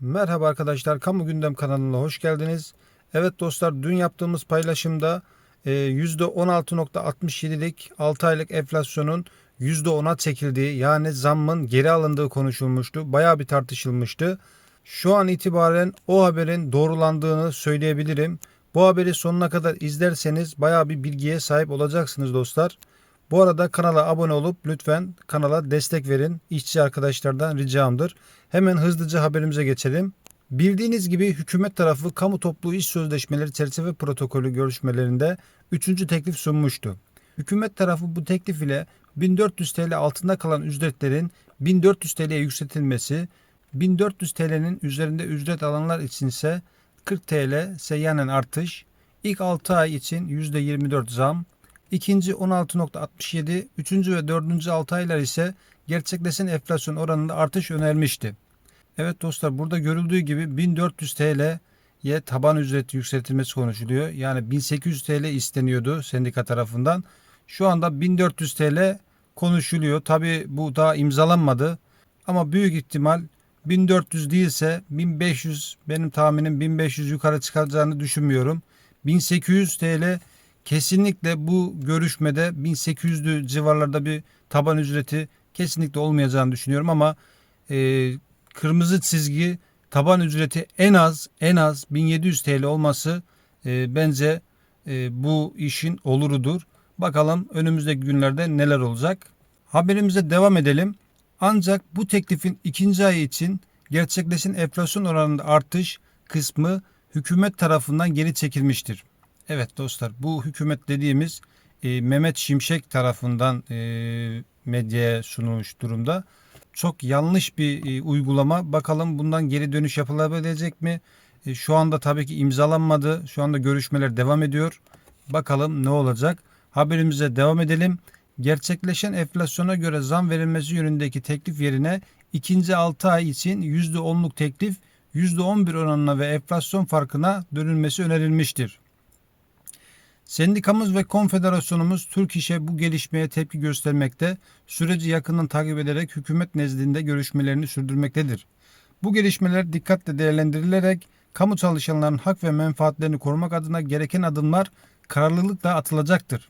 Merhaba arkadaşlar, Kamu Gündem kanalına hoş geldiniz. Evet dostlar, dün yaptığımız paylaşımda e, %16.67'lik 6 aylık enflasyonun %10'a çekildiği yani zammın geri alındığı konuşulmuştu. Bayağı bir tartışılmıştı. Şu an itibaren o haberin doğrulandığını söyleyebilirim. Bu haberi sonuna kadar izlerseniz bayağı bir bilgiye sahip olacaksınız dostlar. Bu arada kanala abone olup lütfen kanala destek verin. İşçi arkadaşlardan ricamdır. Hemen hızlıca haberimize geçelim. Bildiğiniz gibi hükümet tarafı kamu toplu iş sözleşmeleri çerçeve protokolü görüşmelerinde 3. teklif sunmuştu. Hükümet tarafı bu teklif ile 1400 TL altında kalan ücretlerin 1400 TL'ye yükseltilmesi, 1400 TL'nin üzerinde ücret alanlar içinse 40 TL seyyanen artış, ilk 6 ay için %24 zam, ikinci 16.67, üçüncü ve dördüncü 6 aylar ise gerçekleşen enflasyon oranında artış önermişti. Evet dostlar burada görüldüğü gibi 1400 TL'ye taban ücreti yükseltilmesi konuşuluyor. Yani 1800 TL isteniyordu sendika tarafından. Şu anda 1400 TL konuşuluyor. Tabi bu daha imzalanmadı. Ama büyük ihtimal 1400 değilse 1500 benim tahminim 1500 yukarı çıkacağını düşünmüyorum. 1800 TL kesinlikle bu görüşmede 1800'lü civarlarda bir taban ücreti kesinlikle olmayacağını düşünüyorum ama e, kırmızı çizgi taban ücreti en az en az 1700 TL olması e, bence e, bu işin olurudur. Bakalım önümüzdeki günlerde neler olacak. Haberimize devam edelim. Ancak bu teklifin ikinci ayı için gerçekleşen enflasyon oranında artış kısmı hükümet tarafından geri çekilmiştir. Evet dostlar bu hükümet dediğimiz e, Mehmet Şimşek tarafından e, medyaya sunulmuş durumda. Çok yanlış bir e, uygulama. Bakalım bundan geri dönüş yapılabilecek mi? E, şu anda tabii ki imzalanmadı. Şu anda görüşmeler devam ediyor. Bakalım ne olacak? Haberimize devam edelim. Gerçekleşen enflasyona göre zam verilmesi yönündeki teklif yerine ikinci 6 ay için %10'luk teklif %11 oranına ve enflasyon farkına dönülmesi önerilmiştir. Sendikamız ve konfederasyonumuz Türk İş'e bu gelişmeye tepki göstermekte, süreci yakından takip ederek hükümet nezdinde görüşmelerini sürdürmektedir. Bu gelişmeler dikkatle değerlendirilerek kamu çalışanlarının hak ve menfaatlerini korumak adına gereken adımlar kararlılıkla atılacaktır.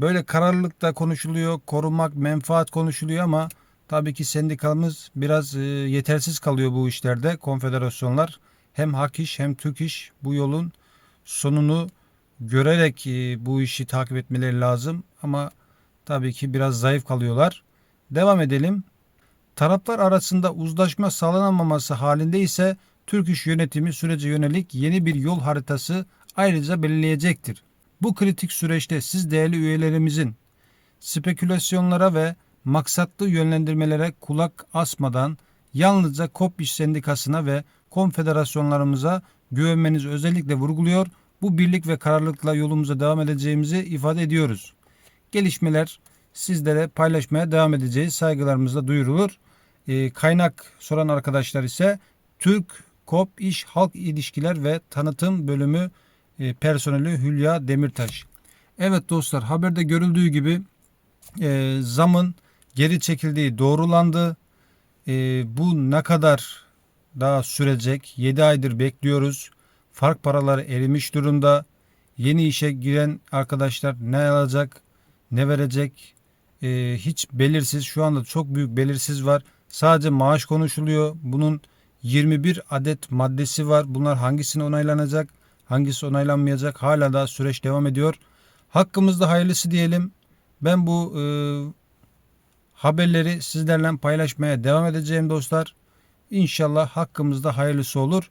Böyle kararlılıkla konuşuluyor, korumak, menfaat konuşuluyor ama tabii ki sendikamız biraz e, yetersiz kalıyor bu işlerde. Konfederasyonlar hem Hak İş hem Türk İş bu yolun sonunu görerek e, bu işi takip etmeleri lazım ama tabii ki biraz zayıf kalıyorlar. Devam edelim. Taraflar arasında uzlaşma sağlanamaması halinde ise Türk İş yönetimi sürece yönelik yeni bir yol haritası ayrıca belirleyecektir. Bu kritik süreçte siz değerli üyelerimizin spekülasyonlara ve maksatlı yönlendirmelere kulak asmadan yalnızca KOP İş Sendikası'na ve konfederasyonlarımıza güvenmenizi özellikle vurguluyor bu birlik ve kararlılıkla yolumuza devam edeceğimizi ifade ediyoruz. Gelişmeler sizlere paylaşmaya devam edeceğiz. Saygılarımızla duyurulur. E, kaynak soran arkadaşlar ise Türk KOP İş Halk İlişkiler ve Tanıtım Bölümü e, personeli Hülya Demirtaş. Evet dostlar haberde görüldüğü gibi e, zamın geri çekildiği doğrulandı. E, bu ne kadar daha sürecek? 7 aydır bekliyoruz. Fark paraları erimiş durumda. Yeni işe giren arkadaşlar ne alacak, ne verecek e, hiç belirsiz. Şu anda çok büyük belirsiz var. Sadece maaş konuşuluyor. Bunun 21 adet maddesi var. Bunlar hangisine onaylanacak, hangisi onaylanmayacak hala da süreç devam ediyor. Hakkımızda hayırlısı diyelim. Ben bu e, haberleri sizlerle paylaşmaya devam edeceğim dostlar. İnşallah hakkımızda hayırlısı olur.